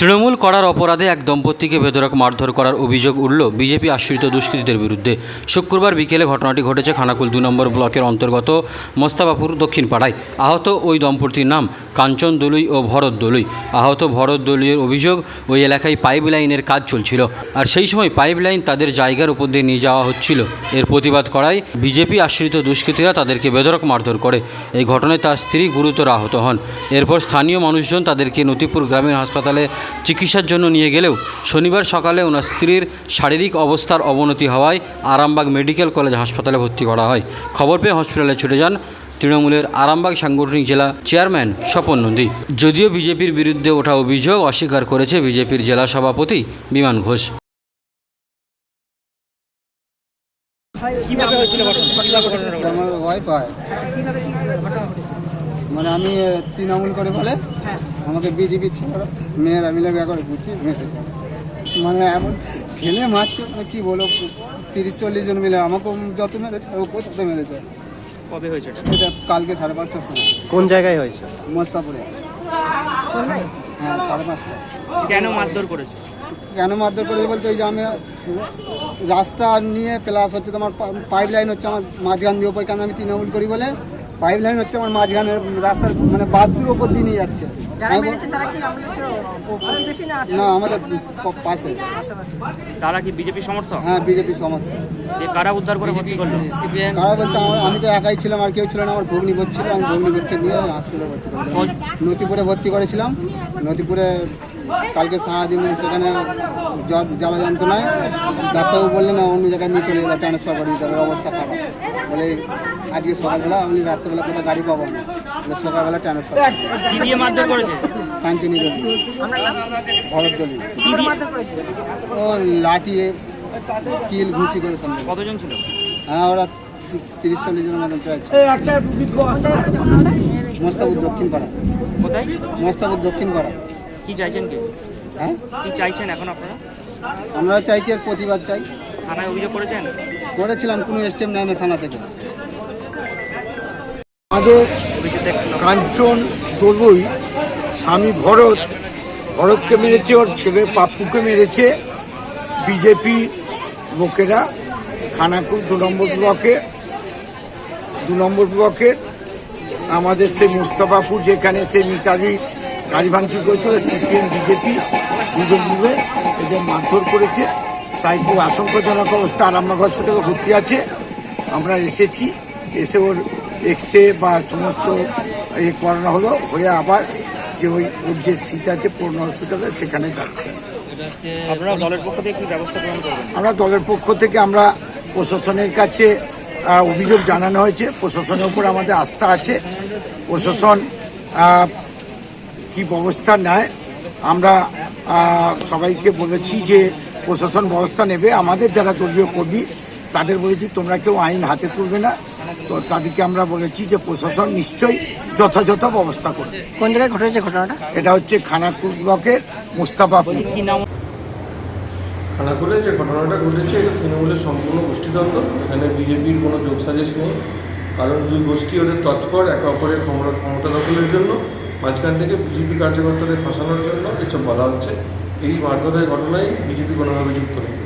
তৃণমূল করার অপরাধে এক দম্পতিকে বেদরক মারধর করার অভিযোগ উঠল বিজেপি আশ্রিত দুষ্কৃতীদের বিরুদ্ধে। শুক্রবার বিকেলে ঘটনাটি ঘটেছে খানাকুল দুই নম্বর ব্লকের অন্তর্গত মোস্তাবাপুর দক্ষিণ পাড়ায় আহত ওই দম্পতির নাম কাঞ্চন দলুই ও ভরত দলুই আহত ভরত দলুইয়ের অভিযোগ ওই এলাকায় পাইপ লাইনের কাজ চলছিল। আর সেই সময় পাইপ লাইন তাদের জায়গার উপর দিয়ে নিয়ে যাওয়া হচ্ছিল। এর প্রতিবাদ করায় বিজেপি আশ্রিত দুষ্কৃতীরা তাদেরকে বেধরক মারধর করে। এই ঘটনায় তার স্ত্রী গুরুতর আহত হন। এরপর স্থানীয় মানুষজন তাদেরকে নতিপুর গ্রামীণ হাসপাতালে চিকিৎসার জন্য নিয়ে গেলেও শনিবার সকালে ওনার স্ত্রীর শারীরিক অবস্থার অবনতি হওয়ায় আরামবাগ মেডিকেল কলেজ হাসপাতালে ভর্তি করা হয়। খবর পেয়ে হসপিটালে ছুটে যান তৃণমূলের আরামবাগ সাংগঠনিক জেলা চেয়ারম্যান স্বপন নন্দী। যদিও বিজেপির বিরুদ্ধে ওঠা অভিযোগ অস্বীকার করেছে বিজেপির জেলা সভাপতি বিমান ঘোষ। হয় মানে আমি তৃণমূল করে বলে আমাকে বিজেপি ছেলেরা মেয়েরা মিলে বিয়ে করে বুঝছি মেরেছে মানে এমন ফেলে মারছে মানে কী বলো তিরিশ চল্লিশ জন মিলে আমাকেও যত মেরেছে ও তত মেরেছে। কবে হয়েছে এটা? কালকে সাড়ে পাঁচটার সময়। কোন জায়গায় হয়েছে? মস্তাপুরে হ্যাঁ সাড়ে পাঁচটা। কেন মারধর করেছে? কেন মারধর করেছে বলতে ওই যে আমি রাস্তা নিয়ে প্লাস হচ্ছে তোমার পাইপ লাইন হচ্ছে আমার মাঝখান দিয়ে ওপর কেন আমি তৃণমূল করি বলে? পাইপ লাইন হচ্ছে আমার মাঝখানের রাস্তার মানে বাস্তুর ওপর দিয়ে নিয়ে যাচ্ছে। না না আমাদের পাশে। তারা কি বিজেপি সমর্থক? হ্যাঁ বিজেপি সমর্থন দিয়ে কারা উদ্ধার করে ভর্তি করল? সিপিএম। কারা বলতে আমি তো একাই ছিলাম আর কেউ ছিল না আমার ভগ্নি ছিল আমি ভগ্নি ভর্তি নিয়ে হসপিটালে ভর্তি করেছিলাম। নতিপুরে ভর্তি করেছিলাম। নতিপুরে কালকে সারাদিন সেখানে জ্বর জ্বালা যন্ত্রণায় ডাক্তারবাবু বললেন অন্য জায়গায় নিয়ে চলে গেলে ট্রান্সফার করে দিতে হবে অবস্থা খারাপ। বলে আজকে সকালবেলা আমি রাত্রেবেলা কোথাও গাড়ি পাবো না। বলে সকালবেলা ট্রান্সফার কাঞ্চনী দলি ভরত দলি ও লাঠি কিল ঘুষি করে সঙ্গে কতজন ছিল? হ্যাঁ ওরা তিরিশ চল্লিশ জনের মতন চলছে মোস্তাবুদ দক্ষিণ পাড়া কোথায়? মোস্তাবুদ দক্ষিণ পাড়া কি চাইছেন কি? হ্যাঁ? কি চাইছেন এখন আপনারা? আমরা চাইছি এর প্রতিবাদ চাই। থানায় অভিযোগ করেছেন? করেছিলাম কোনো স্টেপ নেয় না থানা থেকে। আমাদের কাঞ্চন দলুই স্বামী ভরত ভরতকে মেরেছে ওর ছেলে পাপ্পুকে মেরেছে। বিজেপি লোকেরা খানাকুল দু নম্বর ব্লকে দু নম্বর ব্লকের আমাদের সেই মুস্তাফাপুর যেখানে সেই মিতালি গাড়ি ভাঙচুর করেছিল সিপিএম বিজেপি দুজন মিলে এদের মারধর করেছে। তাই খুব আশঙ্কাজনক অবস্থা। আরামবাগ হসপিটালে ভর্তি আছে। আমরা এসেছি এসে ওর এক্স রে বা সমস্ত এ করানো হলো। হয়ে আবার যে ওই ওর যে সিট আছে পূর্ণ হসপিটালে সেখানে যাচ্ছে। আমরা দলের পক্ষ থেকে আমরা প্রশাসনের কাছে অভিযোগ জানানো হয়েছে। প্রশাসনের উপর আমাদের আস্থা আছে। প্রশাসন কি ব্যবস্থা নেয়। আমরা সবাইকে বলেছি যে প্রশাসন ব্যবস্থা নেবে। আমাদের যারা দলীয় কর্মী তাদের বলেছি তোমরা কেউ আইন হাতে তুলবে না। তো তাদেরকে আমরা বলেছি যে প্রশাসন নিশ্চয়ই যথাযথ ব্যবস্থা করবে। কোন জায়গায় ঘটেছে ঘটনাটা? এটা হচ্ছে খানাকুল ব্লকের মুস্তাফাপুর। খানাকুলে যে ঘটনাটা ঘটেছে এটা তৃণমূলের সম্পূর্ণ গোষ্ঠীদ্বন্দ্ব এখানে বিজেপির কোনো যোগসাজেশ নেই। কারণ দুই গোষ্ঠী ওদের তৎপর একে অপরের ক্ষমতা দখলের জন্য। মাঝখান থেকে বিজেপি কার্যকর্তাদের ফাঁসানোর জন্য কিছু বলা হচ্ছে। এই মারধরের ঘটনায় বিজেপি কোনোভাবে যুক্ত নেই।